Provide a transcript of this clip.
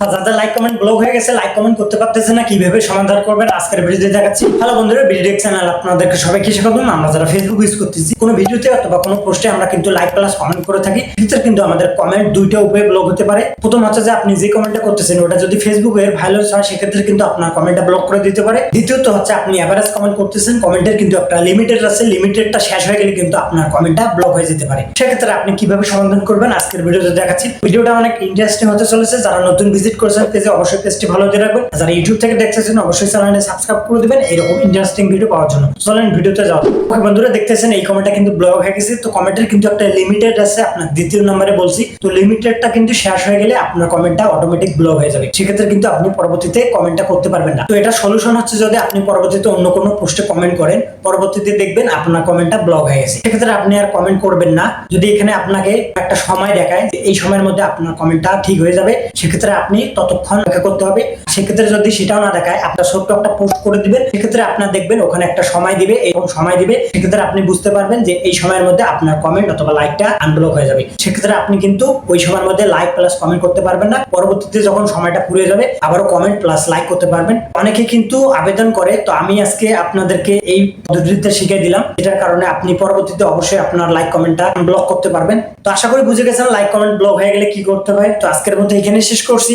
আর যাদের like comment block হয়ে গেছে লাইক কমেন্ট করতে পারতেছে না, কীভাবে সমাধান করবেন? আজকের ভিডিওতে দেখাচ্ছি। হ্যালো বন্ধুরা ভিডিও চ্যানেল আপনাদেরকে সবাইকে স্বাগত আমরা যারা ফেসবুক ইউজ করতেছি, কোনো ভিডিওতে অথবা কোনো পোস্টে আমরা কিন্তু লাইক প্লাস কমেন্ট করে থাকি। ভিতরে কিন্তু আমাদের কমেন্ট দুইটা উপায়ে ব্লক হতে পারে। প্রথম হচ্ছে যে আপনি যে কমেন্টটা করতেছেন, ওটা যদি ফেসবুক এর ভাইলেন্স হয়, সেক্ষেত্রে কিন্তু আপনার কমেন্টটা ব্লক করে দিতে পারে। দ্বিতীয়ত হচ্ছে আপনি এভারেজ কমেন্ট করতেছেন কমেন্টের কিন্তু একটা লিমিটেড আছে। লিমিটেডটা শেষ হয়ে গেলে কিন্তু আপনার কমেন্টটা ব্লক হয়ে যেতে পারে। সেক্ষেত্রে আপনি কীভাবে সমাধান করবেন, আজকের ভিডিওতে দেখাচ্ছি। ভিডিওটা অনেক ইন্টারেস্টিং হতে চলেছে। যারা নতুন ভিজিট করেছেন পেজে অবশ্যই পেজটি ভালো দিয়ে রাখবেন। যারা ইউটিউব থেকে দেখতেছেন, অবশ্যই চ্যানেলে সাবস্ক্রাইব করে দিবেন। এরকম ইন্টারেস্টিং ভিডিও পাওয়ার জন্য। চলেন ভিডিওতে যাও ওকে বন্ধুরা, দেখতেছেন এই কমেন্টটা কিন্তু ব্লক হয়ে গেছে। তো কমেন্টের কিন্তু একটা লিমিটেড আছে, আপনার দ্বিতীয় নম্বরে বলছি। তো লিমিটেডটা কিন্তু শেষ হয়ে গেলে আপনার কমেন্টটা অটোমেটিক ব্লক হয়ে যাবে। সেক্ষেত্রে কিন্তু আপনি পরবর্তীতে কমেন্টটা করতে পারবেন না। তো এটা সলিউশন হচ্ছে যদি আপনি পরবর্তীতে অন্য কোনো পোস্টে কমেন্ট করেন, পরবর্তীতে দেখবেন আপনার কমেন্টটা ব্লক হয়ে গেছে। সেক্ষেত্রে আপনি আর কমেন্ট করবেন না। যদি এখানে আপনাকে একটা সময় দেখায় এই সময়ের মধ্যে আপনার কমেন্টটা ঠিক হয়ে যাবে, সেক্ষেত্রে আপনি ততক্ষণ অপেক্ষা করতে হবে। সেক্ষেত্রে যদি সেটাও না দেখায়, আপনার ছোট্ট একটা পোস্ট করে দিবেন। সেক্ষেত্রে আপনার দেখবেন ওখানে একটা সময় দিবে এরকম সময় দিবে। সেক্ষেত্রে আপনি বুঝতে পারবেন যে এই সময়ের মধ্যে আপনার কমেন্ট অথবা লাইকটা আনব্লক হয়ে যাবে। সেক্ষেত্রে আপনি কিন্তু ওই সময়ের মধ্যে লাইক প্লাস কমেন্ট করতে পারবেন না। পরবর্তীতে যখন সময়টা ফুরিয়ে যাবে, আবারও কমেন্ট প্লাস লাইক করতে পারবেন। অনেকে কিন্তু আবেদন করে, তো আমি আজকে আপনাদেরকে এই পদ্ধতিতে শিখিয়ে দিলাম। এটার কারণে আপনি পরবর্তীতে অবশ্যই আপনার লাইক কমেন্টটা ব্লক করতে পারবেন। তো আশা করি বুঝে গেছেন লাইক কমেন্ট ব্লক হয়ে গেলে কি করতে হয়। তো আজকের মধ্যে এখানে শেষ করছি।